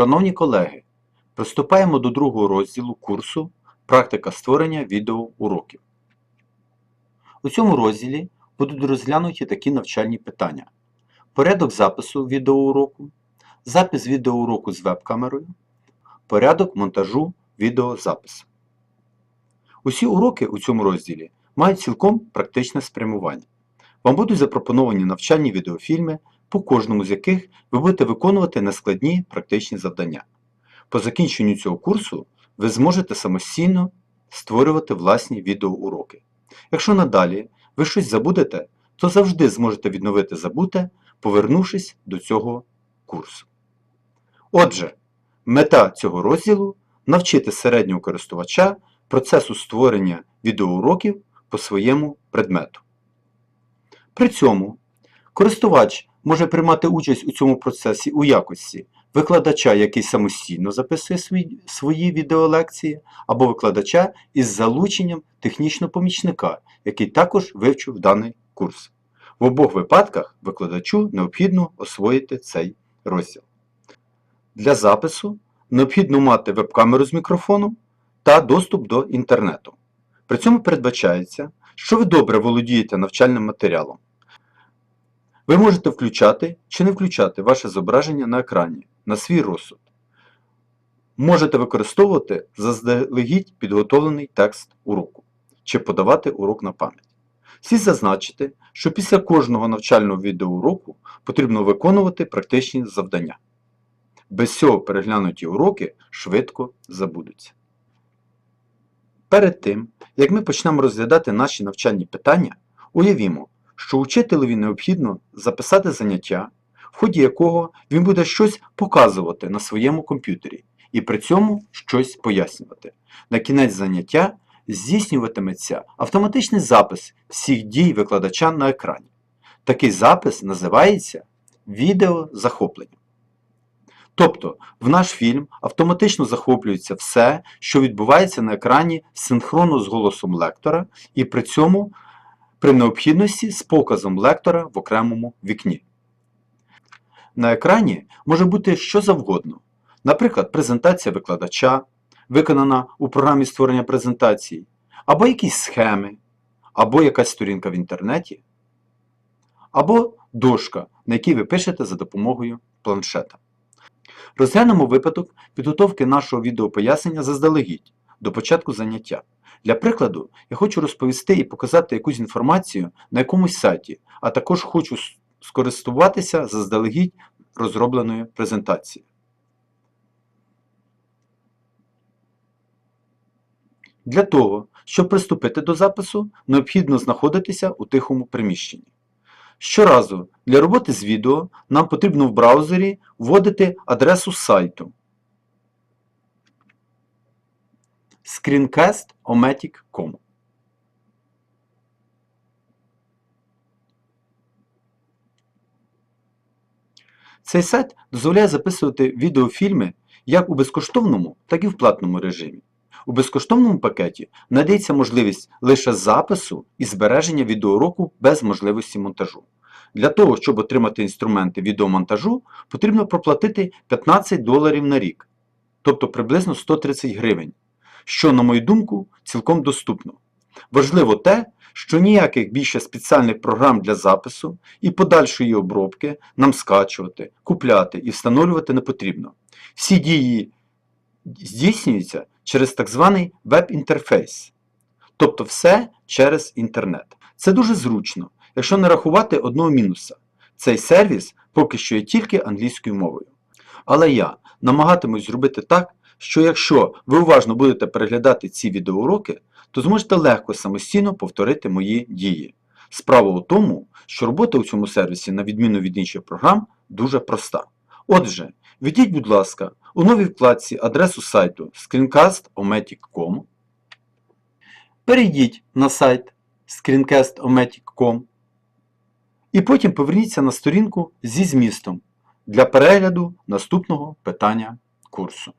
Шановні колеги, приступаємо до другого розділу курсу Практика створення відеоуроків. У цьому розділі будуть розглянуті такі навчальні питання: порядок запису відеоуроку, запис відеоуроку з веб-камерою, порядок монтажу відеозапису. Усі уроки у цьому розділі мають цілком практичне спрямування. Вам будуть запропоновані навчальні відеофільми, по кожному з яких ви будете виконувати нескладні практичні завдання. По закінченню цього курсу ви зможете самостійно створювати власні відеоуроки. Якщо надалі ви щось забудете, то завжди зможете відновити забуте, повернувшись до цього курсу. Отже, мета цього розділу навчити середнього користувача процесу створення відеоуроків по своєму предмету. При цьому користувач може приймати участь у цьому процесі у якості викладача, який самостійно записує свої, свої відеолекції, або викладача із залученням технічного помічника, який також вивчив даний курс. В обох випадках викладачу необхідно освоїти цей розділ. Для запису необхідно мати веб-камеру з мікрофоном та доступ до інтернету. При цьому передбачається, що ви добре володієте навчальним матеріалом. Ви можете включати чи не включати ваше зображення на екрані на свій розсуд. Можете використовувати заздалегідь підготовлений текст уроку чи подавати урок на пам'ять. Слід зазначити, що після кожного навчального відеоуроку потрібно виконувати практичні завдання. Без цього переглянуті уроки швидко забудуться. Перед тим, як ми почнемо розглядати наші навчальні питання, уявімо, що учителеві необхідно записати заняття, в ході якого він буде щось показувати на своєму комп'ютері і при цьому щось пояснювати. На кінець заняття здійснюватиметься автоматичний запис всіх дій викладача на екрані. Такий запис називається відеозахопленням. Тобто в наш фільм автоматично захоплюється все, що відбувається на екрані синхронно з голосом лектора, і при цьому при необхідності з показом лектора в окремому вікні. На екрані може бути що завгодно, наприклад, презентація викладача, виконана у програмі створення презентації, або якісь схеми, або якась сторінка в інтернеті, або дошка, на якій ви пишете за допомогою планшета. Розглянемо випадок підготовки нашого відеопояснення заздалегідь до початку заняття. Для прикладу, я хочу розповісти і показати якусь інформацію на якомусь сайті, а також хочу скористуватися заздалегідь розробленою презентацією. Для того, щоб приступити до запису, необхідно знаходитися у тихому приміщенні. Щоразу для роботи з відео нам потрібно в браузері вводити адресу сайту screencast.ometic.com. Цей сайт дозволяє записувати відеофільми як у безкоштовному, так і в платному режимі. У безкоштовному пакеті надається можливість лише запису і збереження відеоуроку без можливості монтажу. Для того, щоб отримати інструменти відеомонтажу, потрібно проплатити 15 доларів на рік, тобто приблизно 130 гривень, що, на мою думку, цілком доступно. Важливо те, що ніяких більше спеціальних програм для запису і подальшої обробки нам скачувати, купляти і встановлювати не потрібно. Всі дії здійснюються через так званий веб-інтерфейс, тобто все через інтернет. Це дуже зручно, якщо не рахувати одного мінуса. Цей сервіс поки що є тільки англійською мовою. Але я намагатимусь зробити так, що якщо ви уважно будете переглядати ці відеоуроки, то зможете легко самостійно повторити мої дії. Справа у тому, що робота у цьому сервісі, на відміну від інших програм, дуже проста. Отже, введіть, будь ласка, у новій вкладці адресу сайту screencast.ometic.com, перейдіть на сайт screencast.ometic.com і потім поверніться на сторінку зі змістом для перегляду наступного питання курсу.